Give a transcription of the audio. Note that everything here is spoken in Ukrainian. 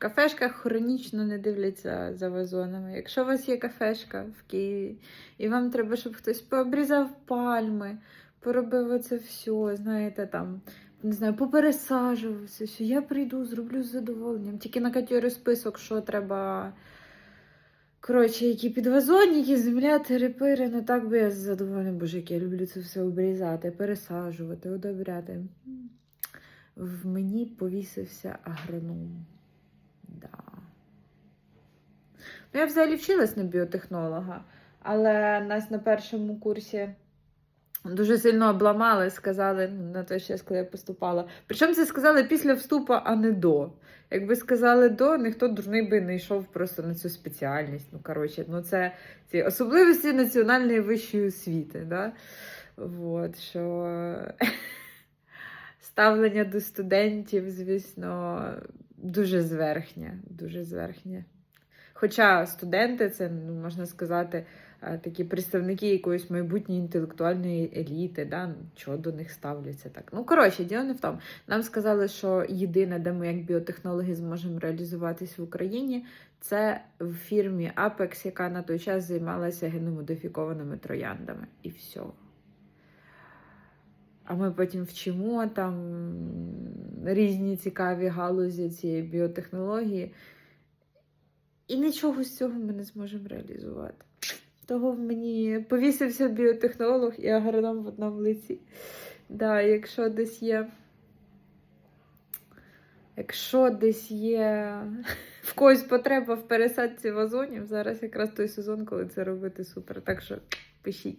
кафешках хронічно не дивляться за вазонами. Якщо у вас є кафешка в Києві, і вам треба, щоб хтось пообрізав пальми, поробив оце все, знаєте, там, не знаю, попересаджував це все, я прийду, зроблю з задоволенням. Тільки на катьорі список, що треба. Коротше, які підвазонники, земля, терепири, ну так би я з боже, як я люблю це все обрізати, пересаджувати, одобряти. В мені повісився агроном. Да. Ну, я взагалі вчилась на біотехнолога, але нас на першому курсі дуже сильно обламали, сказали ну, на той час, коли я поступала. Причому це сказали після вступу, а не до. Якби сказали до, ніхто дурний би не йшов просто на цю спеціальність. Ну, коротше, ну це ці особливості національної вищої освіти. Да? Вот, що ставлення до студентів, звісно, дуже зверхнє, дуже зверхнє. Хоча студенти це, ну, можна сказати, е, такі представники якоїсь майбутньої інтелектуальної еліти, да? чого до них ставляться так. Ну, коротше, діло не в тому. Нам сказали, що єдине, де ми як біотехнологи зможемо реалізуватись в Україні, це в фірмі Apex, яка на той час займалася геномодифікованими трояндами. І все. А ми потім вчимо там різні цікаві галузі цієї біотехнології. І нічого з цього ми не зможемо реалізувати. Того в мені повісився біотехнолог і агроном в одному лиці. Да, якщо десь є. Якщо десь є в когось потреба в пересадці вазонів, зараз якраз той сезон, коли це робити супер. Так що пишіть.